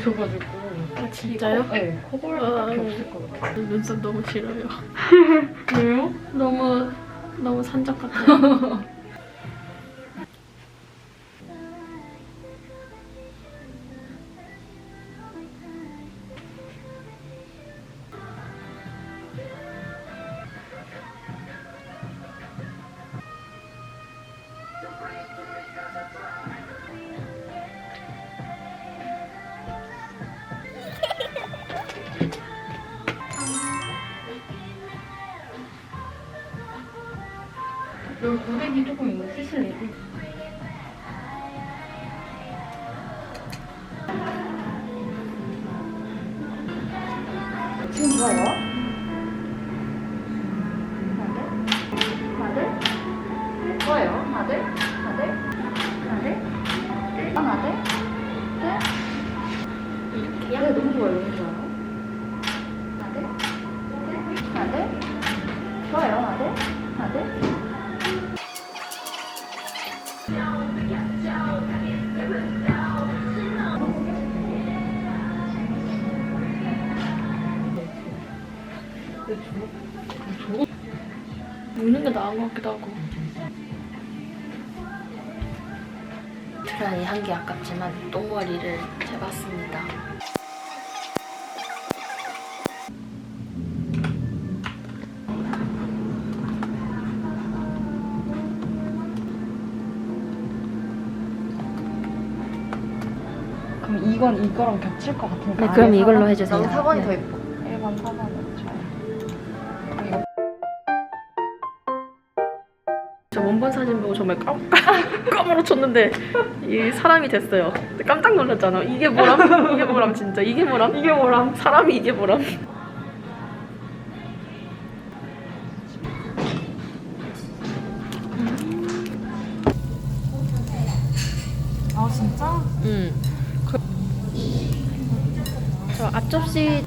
좋으셔가지고 아 진짜요? 네 커버밖에 없을 것 같아요 눈썹 너무 싫어요. 왜요? 너무 너무 산적 같아요. 고데기 조금 나은 것 같기도 하고. 드라이 한 게 아깝지만 똥머리를 재봤습니다. 그럼 이건 이거랑 겹칠 것 같으니까. 네, 그럼 아예 이걸로 사과? 해주세요. 나도 사과이 네. 더 예뻐. 정말 깜, 까무러쳤는데 이 사람이 됐어요. 깜짝 놀랐잖아. 이게 뭐람? 이게 뭐람 진짜. 이게 뭐람? 이게 뭐람? 사람이 이게 뭐람? 아 진짜? 응. 그... 저 앞접시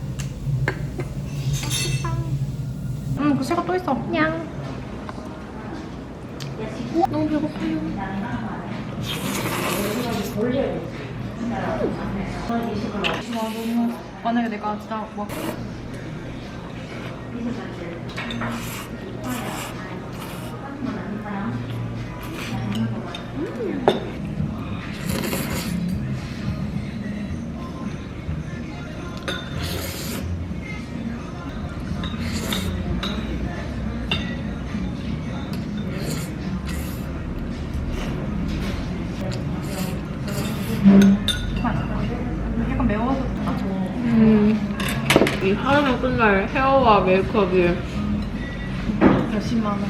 만약에 내 하루면 끝날 헤어와 메이크업이 몇십만 원.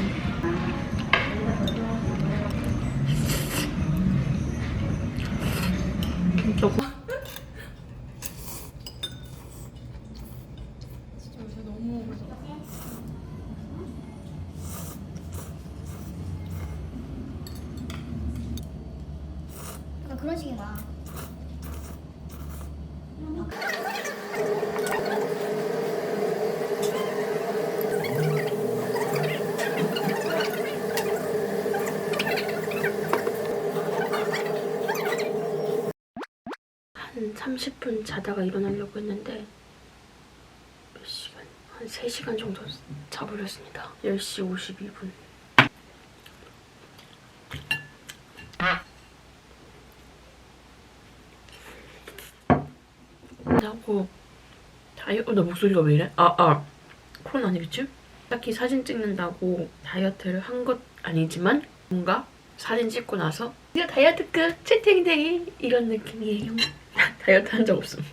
진짜 고- 약간 그런 식이 나. 한 30분 자다가 일어나려고 했는데 몇 시간? 한 3시간 정도 자버렸습니다. 10시 52분. 자고 다이어트 나 목소리가 왜 이래? 아, 아. 코로나 아니겠지? 딱히 사진 찍는다고 다이어트를 한 것 아니지만 뭔가 사진 찍고 나서 이거 다이어트 끝! 채팅쟁이! 이런 느낌이에요. 다이어트 한 적 없음.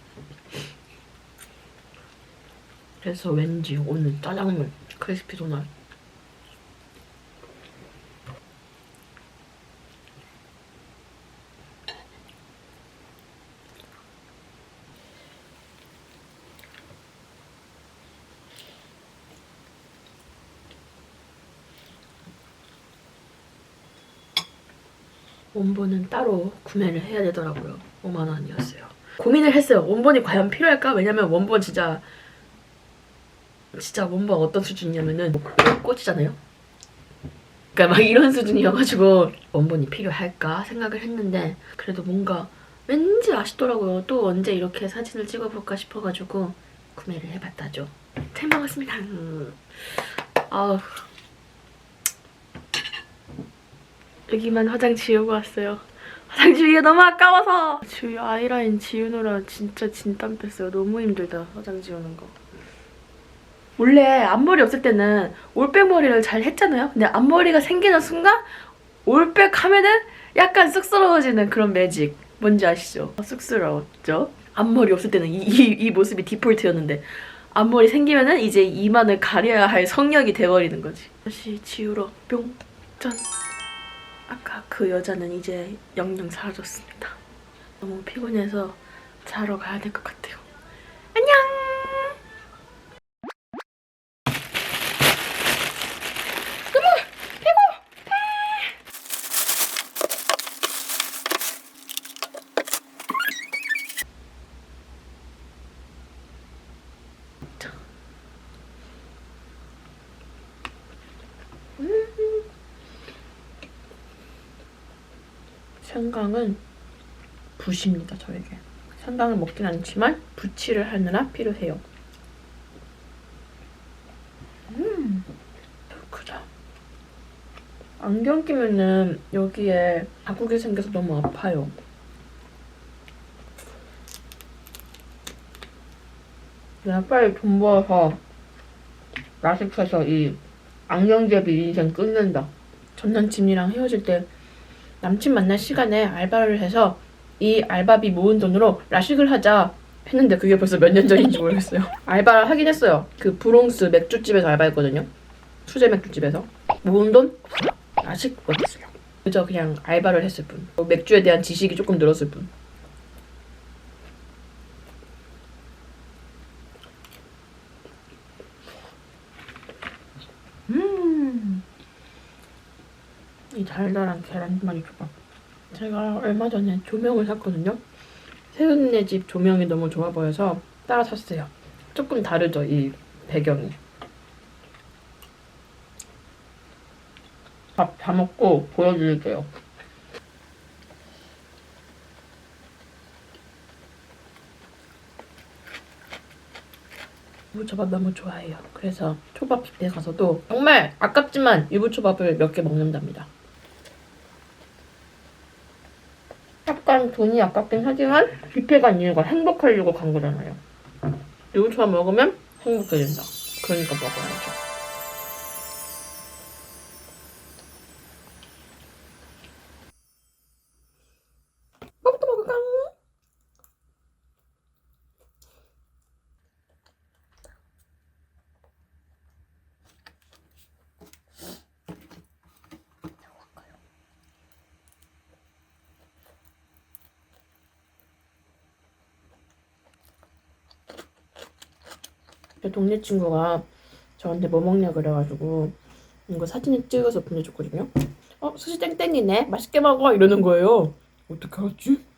그래서 왠지 오늘 짜장면 크리스피 도넛 원본은 따로 구매를 해야 되더라고요. 5만 원이었어요. 고민을 했어요. 원본이 과연 필요할까? 왜냐면 원본 진짜 진짜 원본 어떤 수준이냐면은 뭐 꽃이잖아요. 그러니까 막 이런 수준이어가지고 원본이 필요할까 생각을 했는데 그래도 뭔가 왠지 아쉽더라고요. 또 언제 이렇게 사진을 찍어볼까 싶어가지고 구매를 해봤다죠. 잘 먹었습니다. 아우 여기만 화장 지우고 왔어요. 화장 지우기가 너무 아까워서 주위 아이라인 지우느라 진짜 진땀 뺐어요. 너무 힘들다 화장 지우는 거. 원래 앞머리 없을 때는 올백 머리를 잘 했잖아요. 근데 앞머리가 생기는 순간 올백 하면은 약간 쑥스러워지는 그런 매직. 뭔지 아시죠? 쑥스러웠죠? 앞머리 없을 때는 이, 이, 이 모습이 디폴트였는데 앞머리 생기면은 이제 이만을 가려야 할 성력이 돼버리는 거지. 다시 지우러 뿅, 짠. 아까 그 여자는 이제 영영 사라졌습니다. 너무 피곤해서 자러 가야 될 것 같아요. 안녕! 생강은 붓입니다, 저에게. 생강을 먹진 않지만 부치를 하느라 필요해요. 음, 크다. 안경 끼면은 여기에 자국이 생겨서 너무 아파요. 내가 빨리 돈 모아서 라식해서 이 안경제비 인생 끊는다. 전 남친이랑 헤어질 때 남친 만날 시간에 알바를 해서 이 알바비 모은 돈으로 라식을 하자 했는데 그게 벌써 몇 년 전인지 모르겠어요. 알바를 하긴 했어요. 그 브롱스 맥주집에서 알바했거든요. 수제 맥주집에서. 모은 돈 라식 못했어요. 그저 그냥 알바를 했을 뿐. 맥주에 대한 지식이 조금 늘었을 뿐. 음. 이 달달한 계란말이 초밥. 제가 얼마 전에 조명을 샀거든요. 세훈네 집 조명이 너무 좋아 보여서 따라 샀어요. 조금 다르죠, 이 배경이. 밥 다 먹고 보여드릴게요. 유부초밥 너무 좋아해요. 그래서 초밥 뷔페 가서도 정말 아깝지만 유부초밥을 몇 개 먹는답니다. 돈이 아깝긴 하지만 뷔페 간 이유가 행복하려고 간 거잖아요. 유부초밥 먹으면 행복해진다. 그러니까 먹어야죠. 동네 친구가 저한테 뭐 먹냐 그래가지고 이거 사진을 찍어서 보내줬거든요. 어, 수시 땡땡이네. 맛있게 먹어. 이러는 거예요. 어떻게 알았지?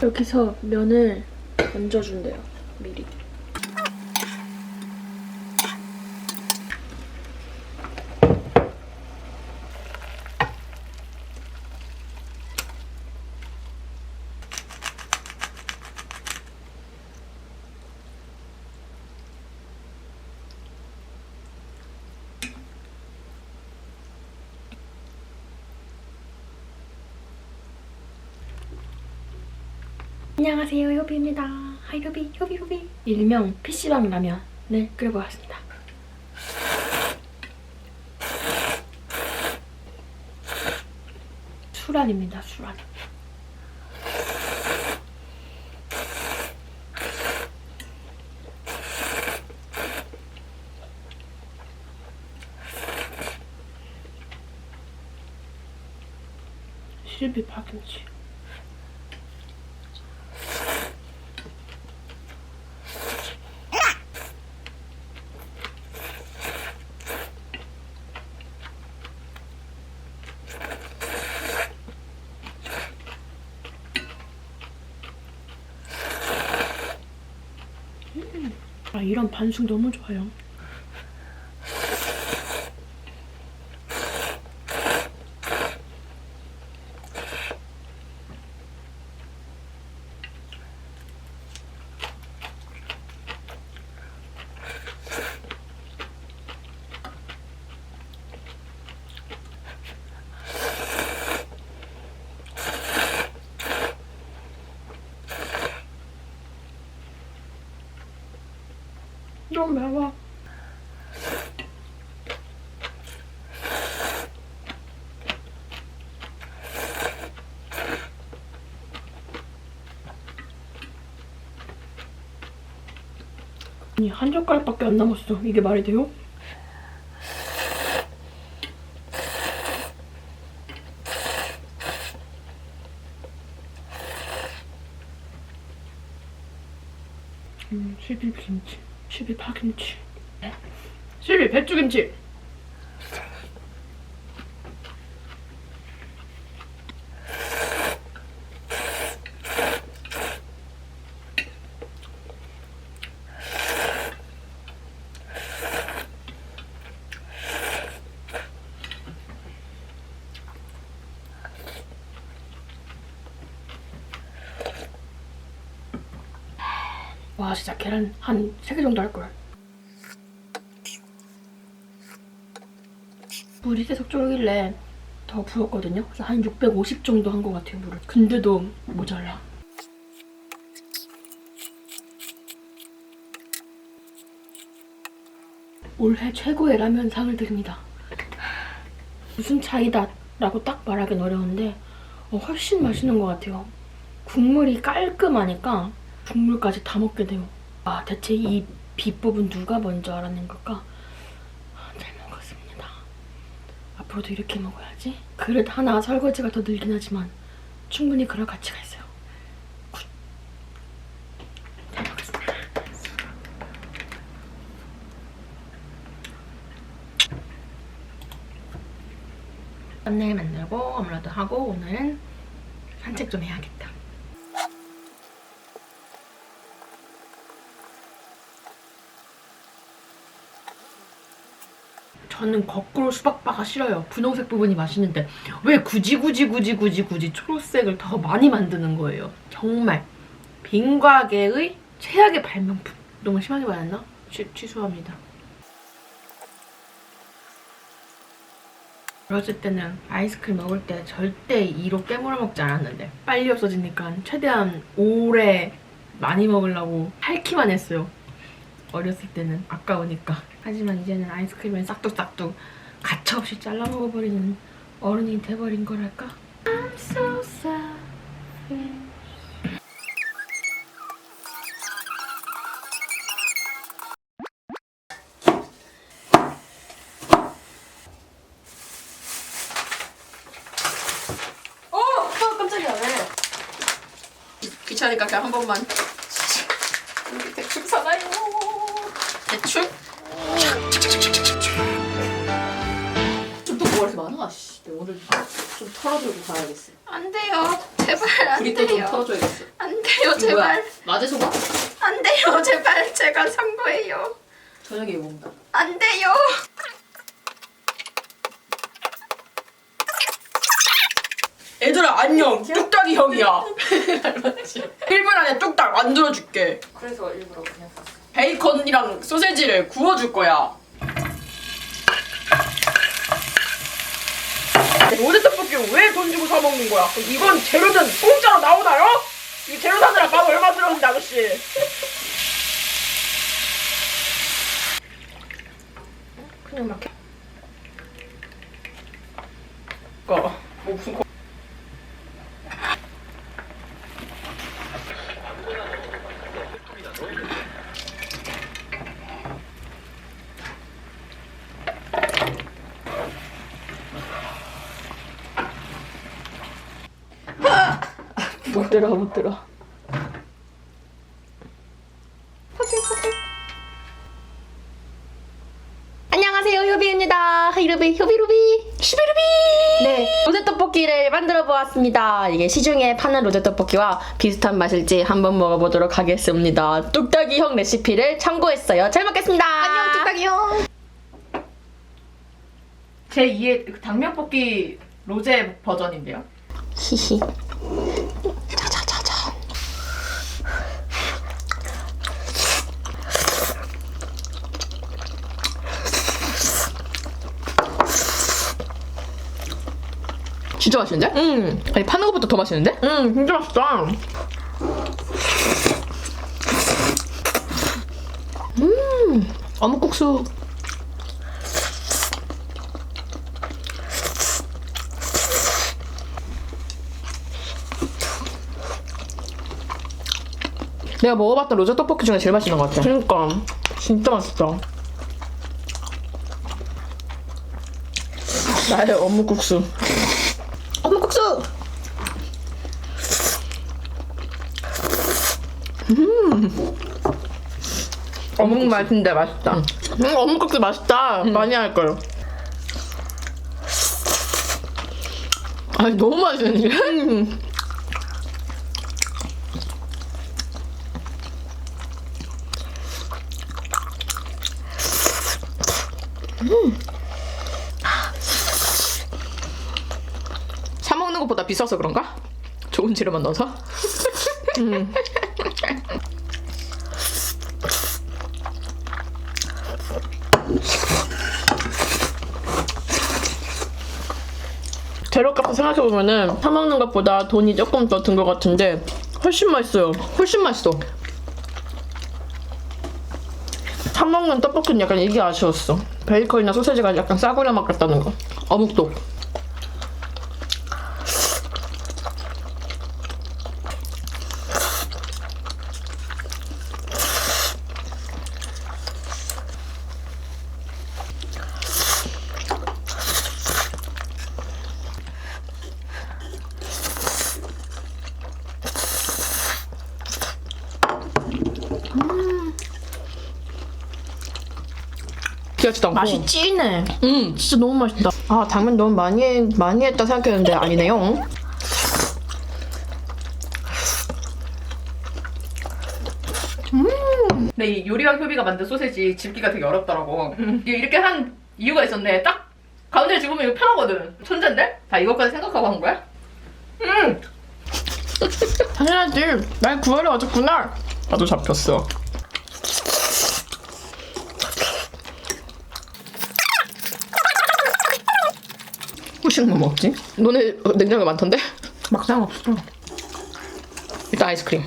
여기서 면을 얹어준대요. 미리. 안녕하세요, 효비입니다. 하이 효비, 효비, 효비. 일명 PC방 라면을 끓여고 왔습니다. 수란입니다, 수란. 실비 파김치. 음, 아 이런 반숙 너무 좋아요. 너무 매워. 아니 한 젓가락밖에 안 남았어. 이게 말이 돼요? 음, 실비김치, 실비파김치, 실비 배추김치. 와 진짜 계란 한세개 정도 할 걸. 물이 계속 쫄길래 더 부었거든요. 그래서 한 650 정도 한 것 같아요 물을. 근데도 모자라. 올해 최고의 라면 상을 드립니다. 무슨 차이다 라고 딱 말하긴 어려운데 어, 훨씬 맛있는 것 같아요. 국물이 깔끔하니까 국물까지 다 먹게 돼요. 아, 대체 이 비법은 누가 먼저 알아낸 걸까? 아, 잘 먹었습니다. 앞으로도 이렇게 먹어야지. 그릇 하나 설거지가 더 늘긴 하지만 충분히 그럴 가치가 있어요. 썸네일 만들고 업로드 하고 오늘은 산책 좀 해야겠다. 저는 거꾸로 수박바가 싫어요. 분홍색 부분이 맛있는데 왜 굳이 굳이 굳이 굳이 굳이 초록색을 더 많이 만드는 거예요. 정말 빈과계의 최악의 발명품. 너무 심하게 말했나? 취, 취소합니다. 어렸을 때는 아이스크림 먹을 때 절대 이로 깨물어 먹지 않았는데 빨리 없어지니까 최대한 오래 많이 먹으려고 핥기만 했어요. 어렸을 때는 아까우니까. 하지만 이제는 아이스크림을 싹둑싹둑 가차없이 잘라 먹어버리는 어른이 돼버린 거랄까? So sorry. 어! 아, 깜짝이야, 왜? 귀찮으니까 그냥 한 번만. 여기 대충 사나요? 대충? 좀또뭐 이렇게 많아? 씨, 내가 오늘 좀 털어주고 가야겠어. 안 돼요. 제발 안거좀 돼요. 털어줘야겠어. 안 돼요. 이거 뭐야? 제발. 마제소바? 안 돼요. 제발. 제가 산 거예요. 저녁에 이거 먹는다. 안 돼요. 얘들아 안녕 뚝딱이 형이야 1분 안에 뚝딱 만들어줄게 그래서 일부러 그냥 샀어. 베이컨이랑 소세지를 구워줄 거야 오대 떡볶이 왜 돈 주고 사 먹는 거야? 이건 재료는 공짜로 나오나요? 이 재료 사느라 밥 얼마 들었는데 아저씨 그냥 막. 거. 뭐 무슨 거. 못 들어 못 들어. 안녕하세요 효비입니다. 히루비 효비루비. 시비루비! 네 로제 떡볶이를 만들어 보았습니다. 이게 시중에 파는 로제 떡볶이와 비슷한 맛일지 한번 먹어보도록 하겠습니다. 뚝딱이 형 레시피를 참고했어요. 잘 먹겠습니다. 안녕 뚝딱이 형. 제 2의 당면볶이 로제 버전인데요. 히히 자자자자 진짜 맛있는데? 음, 아니 파는 것보다 더 맛있는데? 음 진짜 맛있다 어묵국수. 내가 먹어봤던 로제 떡볶이 중에 제일 맛있는 것 같아. 그러니까 진짜 맛있다 나의. 어묵국수 어묵 맛인데 맛있다. 음, 어묵국수 맛있다 많이 할 걸. 아니 너무 맛있는데? 사 먹는 것보다 비싸서 그런가? 좋은 재료만 넣어서? 재 료값 생각해 보면은 사 먹는 것보다 돈이 조금 더 든 것 같은데 훨씬 맛있어요. 훨씬 맛있어. 사 먹는 떡볶이는 약간 이게 아쉬웠어. 베이컨이나 소세지가 약간 싸구려 맛 같다는 거. 어묵도. 맛이 찐해. 음. 진짜 너무 맛있다. 아 당면 너무 많이 해- 많이 했다 생각했는데 아니네요. 근데 이 요리왕 효비가 만든 소세지 집기가 되게 어렵더라고. 이게 이렇게 한 이유가 있었네. 딱 가운데 집으면 이거 편하거든. 천재인데? 다 이것까지 생각하고 한 거야? 음! 당연하지. 날 구하러 와줬구나. 나도 잡혔어. 후식 뭐 먹지? 너네 냉장고에 많던데? 막상 없어. 일단 아이스크림.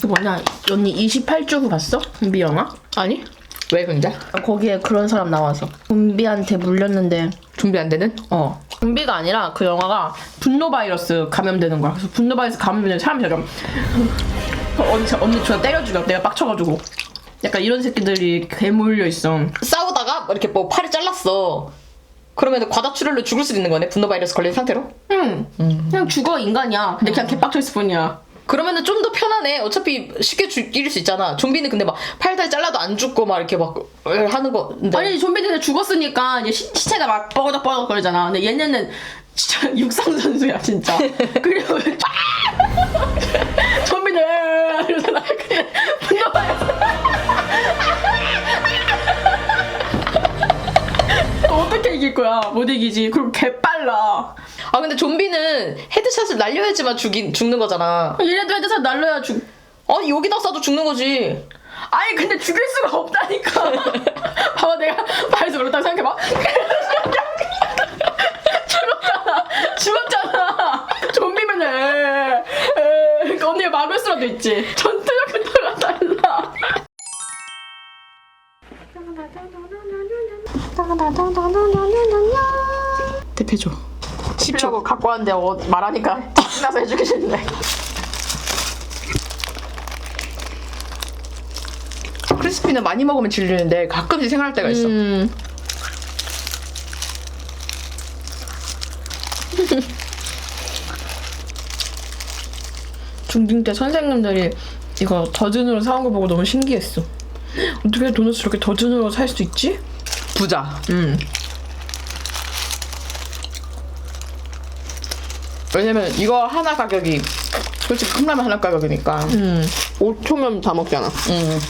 그 뭐냐 언니 28주 후 봤어? 좀비 영화? 아니? 왜 근데? 거기에 그런 사람 나와서 좀비한테 물렸는데 준비 안 되는? 어 좀비가 아니라 그 영화가 분노 바이러스 감염되는 거야. 그래서 분노 바이러스 감염되는 사람이 약간 언니 저 언니 저 때려 죽여. 내가 빡쳐가지고 약간 이런 새끼들이 괴물려 있어. 싸우다가 이렇게 뭐 팔을 잘랐어. 그러면 과다출혈로 죽을 수도 있는 거네. 분노 바이러스 걸린 상태로. 응. 그냥 죽어 인간이야. 근데 그냥 개빡쳐 있을 뿐이야. 그러면은 좀 더 편하네. 어차피 쉽게 죽일 수 있잖아. 좀비는 근데 막 팔다리 잘라도 안 죽고 막 이렇게 막 하는 거. 근데 아니 좀비들 죽었으니까 이제 시, 시체가 막 뻐덕뻐덕 거리잖아. 근데 얘네는 진짜 육상 선수야 진짜. 그리고 이길 거야? 못 이기지. 그리고 개 빨라. 아 근데 좀비는 헤드샷을 날려야지만 죽인 죽는 거잖아. 얘네도 헤드샷 날려야 죽. 아니 여기다 쏴도 죽는 거지. 아니 근데 죽일 수가 없다니까. 봐봐 내가 말해서 그렇다고 생각해봐. 죽었잖아. 죽었잖아. 좀비면 에, 에, 그 언니가 막을 수라도 있지. 전투력 근처가 달라. 대표줘. 10초 갖고 왔는데 어, 말하니까 해주기 싫네. 크리스피는 많이 먹으면 질리는데 가끔씩 생각할 때가 있어. 음. 중딩 때 선생님들이 이거 더즌으로 사온 거 보고 너무 신기했어. 어떻게 도넛을 이렇게 더즌으로 살 수 있지? 부자. 음. 왜냐면 이거 하나 가격이 솔직히 컵라면 하나 가격이니까. 음. 5초면 다 먹잖아. 음.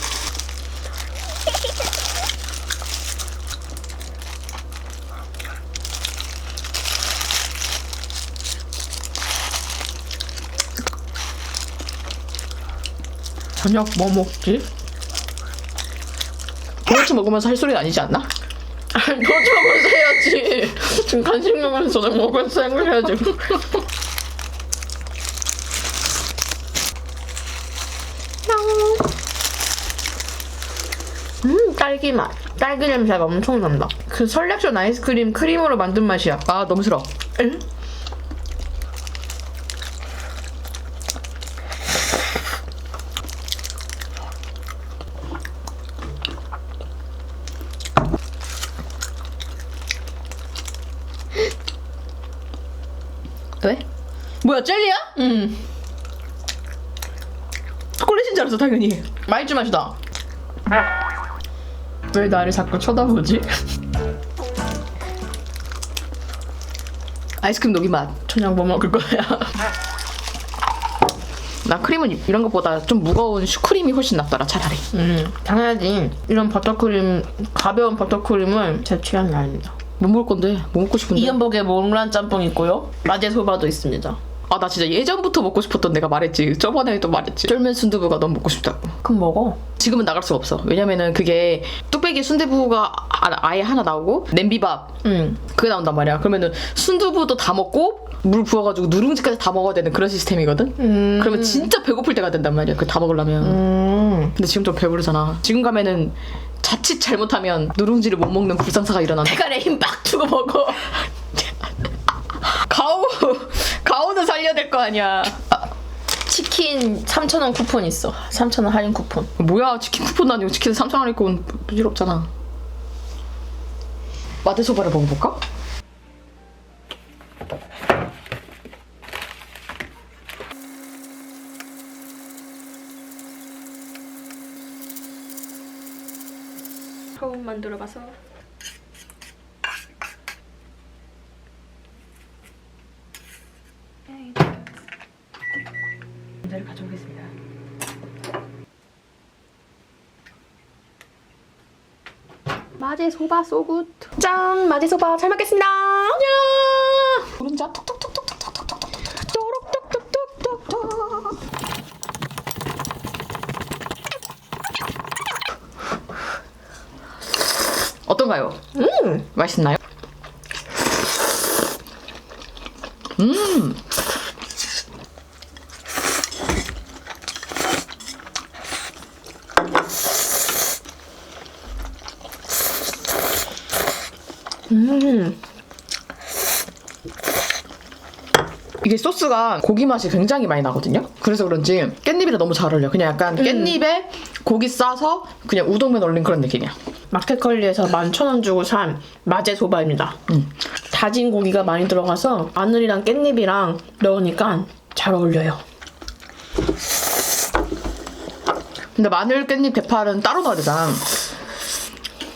저녁 뭐 먹지? 도넛 먹으면서 할 소리는 아니지 않나? 아니, 너 저번서 해야지. 지금 간식 먹으면서 저녁 먹으면서 해야지. 음, 딸기 맛. 딸기 냄새가 엄청 난다. 그 설렉션 아이스크림 크림으로 만든 맛이야. 아 너무 싫어. 응? 왜? 뭐야 젤리야? 음. 초콜릿인 줄 알았어 당연히. 맛있지 맛이다. 왜 나를 자꾸 쳐다보지? 아이스크림 녹이 맛. 저녁 뭐 먹을 거야? 나 크림은 이- 이런 것보다 좀 무거운 슈크림이 훨씬 낫더라 차라리. 음, 당연하지. 이런 버터크림, 가벼운 버터크림은 제 취향이 아닙니다. 뭐 먹을 건데? 뭐 먹고 싶은데? 이연복의 몽란 짬뽕 있고요. 마제 소바도 있습니다. 아 나 진짜 예전부터 먹고 싶었던 내가 말했지. 저번에도 말했지. 쫄면 순두부가 너무 먹고 싶다고. 그럼 먹어. 지금은 나갈 수가 없어. 왜냐면은 그게 뚝배기 순두부가 아- 아예 하나 나오고 냄비밥 응. 그게 나온단 말이야. 그러면은 순두부도 다 먹고 물 부어가지고 누룽지까지 다 먹어야 되는 그런 시스템이거든. 음. 그러면 진짜 배고플 때가 된단 말이야. 그 다 먹으려면. 음. 근데 지금 좀 배부르잖아. 지금 가면은 자칫 잘못하면 누룽지를 못 먹는 불상사가 일어난다. 대가리에 힘 빡 주고 먹어. 가오 가오는 살려야 될 거 아니야. 치킨 3,000원 쿠폰 있어. 3,000원 할인 쿠폰. 뭐야 치킨 쿠폰도 아니고 치킨 3천 원일 건 부질없잖아. 마테소바를 먹어볼까? 처음 만들어봐서 문제를 가져오겠습니다. 마제 소바 소굿. 짠! 마제 소바 잘 먹겠습니다. 안녕! 노른자 톡톡톡톡톡톡톡톡톡 어떤가요? 음! 맛있나요? 음. 이게 소스가 고기 맛이 굉장히 많이 나거든요. 그래서 그런지 깻잎이랑 너무 잘 어울려. 그냥 약간 깻잎에 고기 싸서 그냥 우동면 올린 그런 느낌이야. 마켓컬리에서 11,000원 주고 산 마제 소바입니다. 음. 다진 고기가 많이 들어가서 마늘이랑 깻잎이랑 넣으니까 잘 어울려요. 근데 마늘, 깻잎, 대파는 따로 넣어야 되잖아.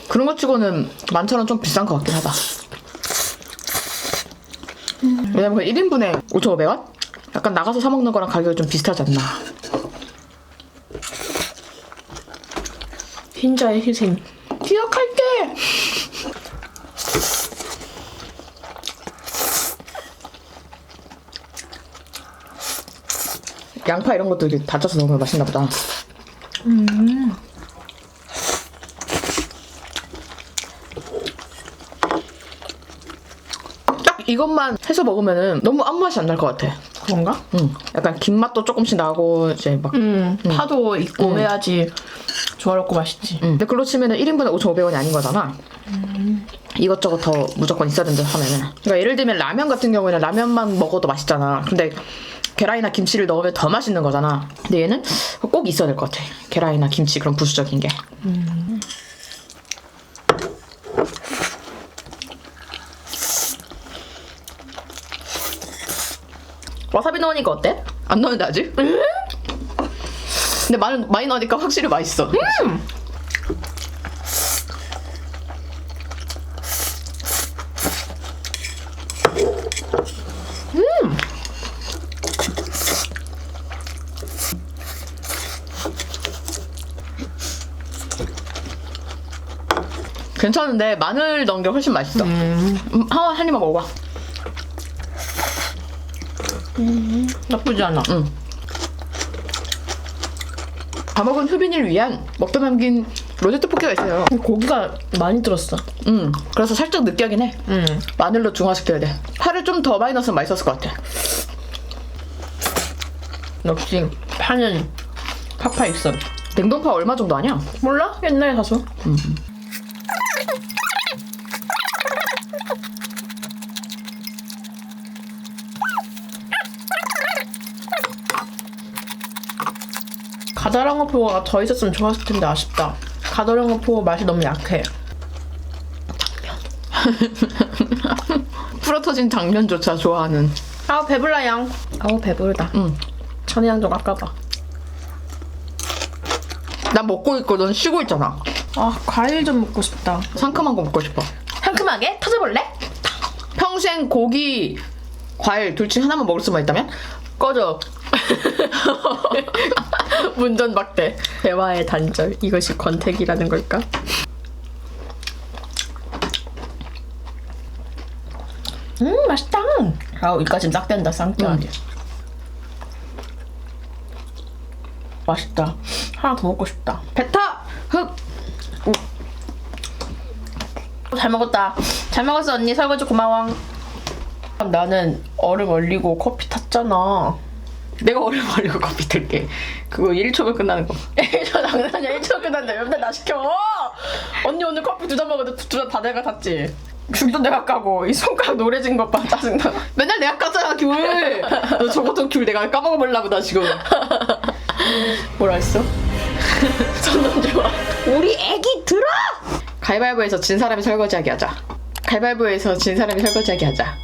그런 것 치고는 만천 원 좀 비싼 것 같긴 하다. 왜냐면 그 1인분에 5,500원? 약간 나가서 사 먹는 거랑 가격이 좀 비슷하지 않나. 흰자의 희생. 기억할게! 양파 이런 것도 이렇게 다져서 넣으면 맛있나 보다. 딱 이것만 해서 먹으면은 너무 아무 맛이 안 날 것 같아. 그런가? 응. 약간 김 맛도 조금씩 나고 이제 막. 음, 파도 있고 음. 해야지 조화롭고 맛있지. 응. 근데 그걸로 치면은 1인분에 5,500원이 아닌 거잖아. 이것저것 더 무조건 있어야 된다 하면은. 그러니까 예를 들면 라면 같은 경우에는 라면만 먹어도 맛있잖아. 근데 계란이나 김치를 넣으면 더 맛있는 거잖아. 근데 얘는 꼭 있어야 될 것 같아. 계란이나 김치 그런 부수적인 게. 와사비 넣으니까 어때? 안 넣는데 아직? 근데 마늘 많이 넣으니까 확실히 맛있어. 괜찮은데 마늘 넣은 게 훨씬 맛있어. 음, 한, 한 입만 먹어봐. 나쁘지 않아. 다 먹은 효빈이를 위한 먹다 남긴 로제 떡볶이가 있어요. 고기가 많이 들었어. 음, 그래서 살짝 느끼하긴 해. 음. 마늘로 중화시켜야 돼. 파를 좀 더 많이 넣었으면 맛있었을 것 같아. 역시 파는 파파 있어. 냉동파 얼마 정도 하냐? 몰라? 옛날에 사서. 가다랑어포가 더 있었으면 좋았을 텐데 아쉽다. 가다랑어포 맛이 너무 약해. 풀어터진 당면조차 좋아하는. 아우 배불러 양. 아우 배부르다. 응. 천혜양 좀 아까봐. 난 먹고 있거든 쉬고 있잖아. 아 과일 좀 먹고 싶다. 상큼한 거 먹고 싶어. 상큼하게 터져볼래? 평생 고기, 과일 둘 중 하나만 먹을 수만 있다면? 꺼져. 문전 박대. 대화의 단절. 이것이 권태기라는 걸까? 음 맛있다. 아우 이까지 싹 된다 쌍둥이. 맛있다. 하나 더 먹고 싶다. 뱉어. 흑. 잘 먹었다. 잘 먹었어 언니 설거지 고마워. 나는 얼음 얼리고 커피 탔잖아. 내가 얼음 얼리고 커피 들게. 그거 1초면 끝나는 거. 1초 장난이야 1초 끝났는데 왜 맨날 나 시켜 언니 오늘 커피 두 잔 먹었는데 두 잔 다 내가 탔지 귤도 내가 까고 이 손가락 노래진 것 봐 짜증나 맨날 내가 깠잖아 귤. 너 저것도 귤 내가 까먹어볼라 보다 지금. 뭐라 했어? 손좀 좋아 우리 애기 들어! 가위바위보에서 진 사람이 설거지하게 하자. 가위바위보에서 진 사람이 설거지하게 하자.